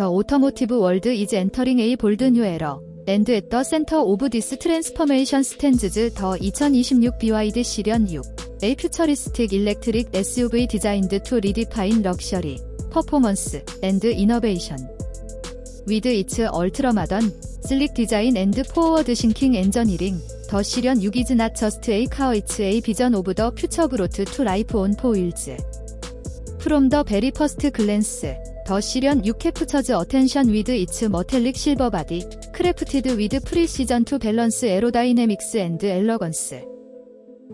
더 오토모티브 월드 이즈 엔터링 에이 볼드 뉴 에러. 앤드 앳더 센터 오브 디스 트랜스퍼메이션 스탠즈즈 더 2026 BYD 시련 6 A 퓨처리스틱 일렉트릭 SUV 디자인드 투 리디파인 럭셔리 퍼포먼스 앤드 이노베이션 위드 이츠 얼트러마던 슬릭 디자인 앤드 포워드 싱킹 엔저니링 더 시련 6 이즈 나 저스트 에이 카어 이츠 에이 비전 오브 더 퓨처 그로트 투 라이프 온 포일즈 프롬 더 베리 퍼스트 글랜스 더 실현 6캡 처즈 어텐션 위드 이츠 머텔릭 실버 바디 크래프티드 위드 프리시전 투 밸런스 에로다이내믹스 앤드 엘러건스.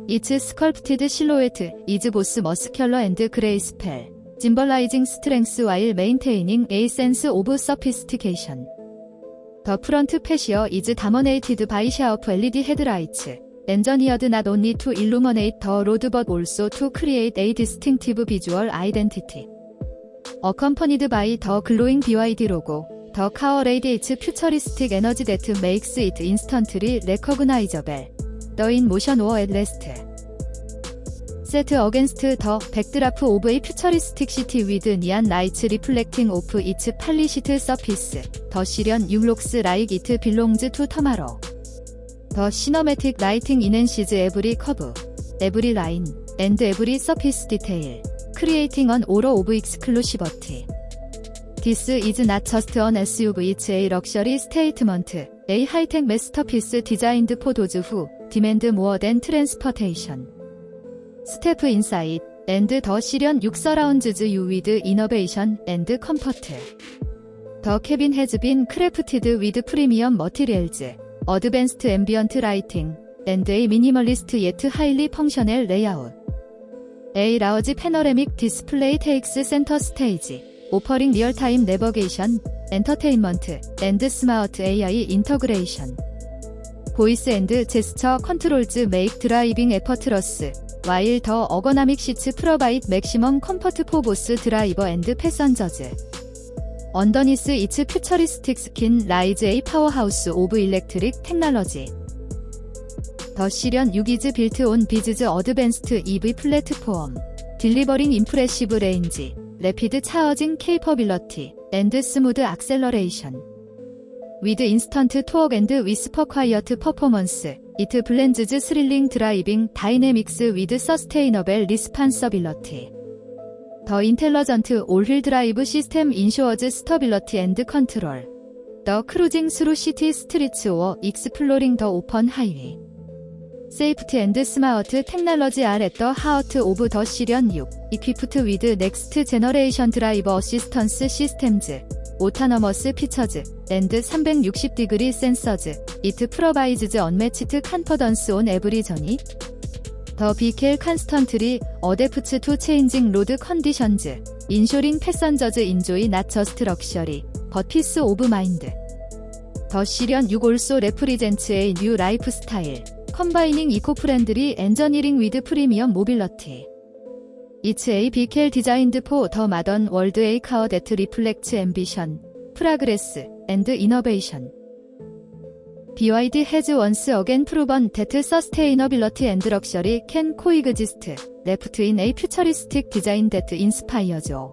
이츠 스컬프티드 실로에트 이즈 보스 머스큘러 앤드 그레이 스펠 짐벌라이징 스트렝스 와일 메인테이닝 에이센스 오브 서피스티케이션. 더 프런트 패시어 이즈 다머네이티드 바이 샤오프 LED 헤드라이츠. 엔저니어드 낫 온리 투 일루머네이트 더 로드 벗 올소 투 크리에이트 에이 디스팅티브 비주얼 아이덴티티 어컴퍼니드 바이 더 글로잉 BYD 로고 더 카어 레이디이츠 퓨처리스틱 에너지 데트 메이크스 이트 인스턴트리 레커그나이저벨 더인 모션 오어 앳 레스트 세트 어겐스트 더 백드라프 오브 의 퓨처리스틱 시티 위드 니안 라이츠 리플렉팅 오프 이츠 팔리시트 서피스 더 시련 융록스 라이크 이트 빌롱즈 투 터마로 더 시너매틱 라이팅 인앤시즈 에브리 커브 에브리 라인 앤드 에브리 서피스 디테일 Creating an Aura of Exclusivity. This is not just an SUV, it's a luxury statement. A high-tech masterpiece designed for those who demand more than transportation. Step inside and the Syrian 6 surrounds you with innovation and comfort. The cabin has been crafted with premium materials, advanced ambient lighting, and a minimalist yet highly functional layout. A 라우지 패너레믹 디스플레이 테이크스 센터 스테이지 오퍼링 리얼타임 내버게이션 엔터테인먼트 앤드 스마트 AI 인터그레이션. 보이스 앤드 제스처 컨트롤즈 메이크 드라이빙 에퍼트러스 와일 더 어거나믹 시츠 프로바이트 맥시멈 컴포트 포보스 드라이버 앤드 패선저즈. 언더니스 이츠 퓨처리스틱 스킨 라이즈 A 파워하우스 오브 일렉트릭 테크놀로지. 더 실현 6이즈 빌트 온 비즈즈 어드밴스트 EV 플랫폼. 딜리버링 인프레시브 레인지 래피드 차어징 케이퍼빌러티 앤드 스무드 악셀러레이션. 위드 인스턴트 투어 앤드 위스퍼 콰이어트 퍼포먼스 이트 블렌즈즈 스릴링 드라이빙 다이내믹스 위드 서스테이너벨 리스판서빌러티. 더 인텔러전트 올휠 드라이브 시스템 인슈어즈 스터빌러티 앤드 컨트롤. 더 크루징 스루 시티 스트리츠 워 익스플로링 더 오픈 하이웨이. 세이프트 앤드 스마어트 테크놀로지 아레더 하우트 오브 더 시련 6 이퀴프트 위드 넥스트 제너레이션 드라이버 어시스턴스 시스템즈 오타너머스 피처즈 앤드 360 디그리 센서즈 이트 프로바이즈즈 언매치트 칸퍼던스 온 에브리 전이 더 비켈 컨스턴트리 어댑트 투 체인징 로드 컨디션즈 인쇼링 패선저즈 인조이 낫 저스트 럭셔리 버 피스 오브 마인드 더 시련 6 올소 레프리젠츠의 뉴 라이프 스타일 컴바이닝 이코프렌들이 엔저니링 위드 프리미엄 모빌러티 이츠 A BKL 디자인드 포 더 마던 월드 A 카어 데트 리플렉츠 앰비션 프라그레스 앤드 이너베이션 BYD has once again proven that sustainability and luxury can coexist, left in a futuristic design that inspires you.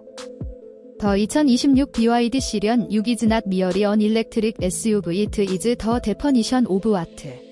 더 2026 BYD 실현 6 is not merely an electric SUV it is the definition of what